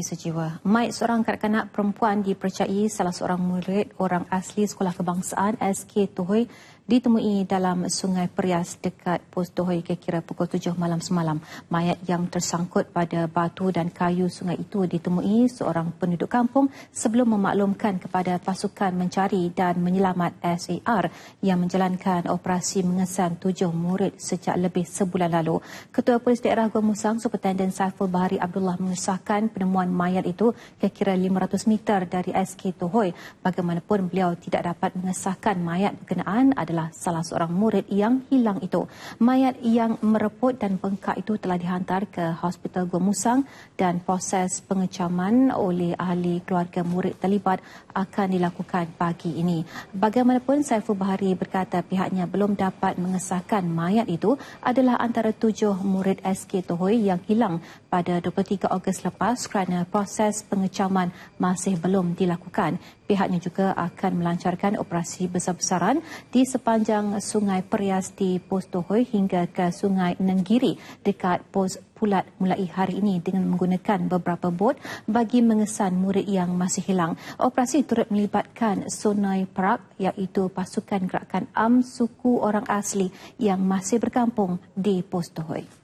sejiwa. Mai seorang kanak-kanak perempuan dipercayai salah seorang murid orang asli Sekolah Kebangsaan SK Tohoi ditemui dalam Sungai Perias dekat pos Tohoi kira-kira pukul 7 malam semalam. Mayat yang tersangkut pada batu dan kayu sungai itu ditemui seorang penduduk kampung sebelum memaklumkan kepada pasukan mencari dan menyelamat SAR yang menjalankan operasi mengesan tujuh murid sejak lebih sebulan lalu. Ketua Polis Daerah Gua Musang, Superintendent Saiful Bahari Abdullah mengesahkan penemuan mayat itu kira-kira 500 meter dari SK Tohoi. Bagaimanapun beliau tidak dapat mengesahkan mayat berkenaan adalah salah seorang murid yang hilang itu. Mayat yang mereput dan bengkak itu telah dihantar ke Hospital Gua Musang dan proses pengecaman oleh ahli keluarga murid terlibat akan dilakukan pagi ini. Bagaimanapun Saiful Bahari berkata pihaknya belum dapat mengesahkan mayat itu adalah antara tujuh murid SK Tohoi yang hilang pada 23 Ogos lepas kerana proses pengecaman masih belum dilakukan. Pihaknya juga akan melancarkan operasi besar-besaran di sepanjang Sungai Perias di Pos Tohoi hingga ke Sungai Nenggiri dekat Pos Pulat mulai hari ini dengan menggunakan beberapa bot bagi mengesan murid yang masih hilang. Operasi turut melibatkan Sonai Perak iaitu pasukan gerakan AM suku orang asli yang masih berkampung di Pos Tohoi.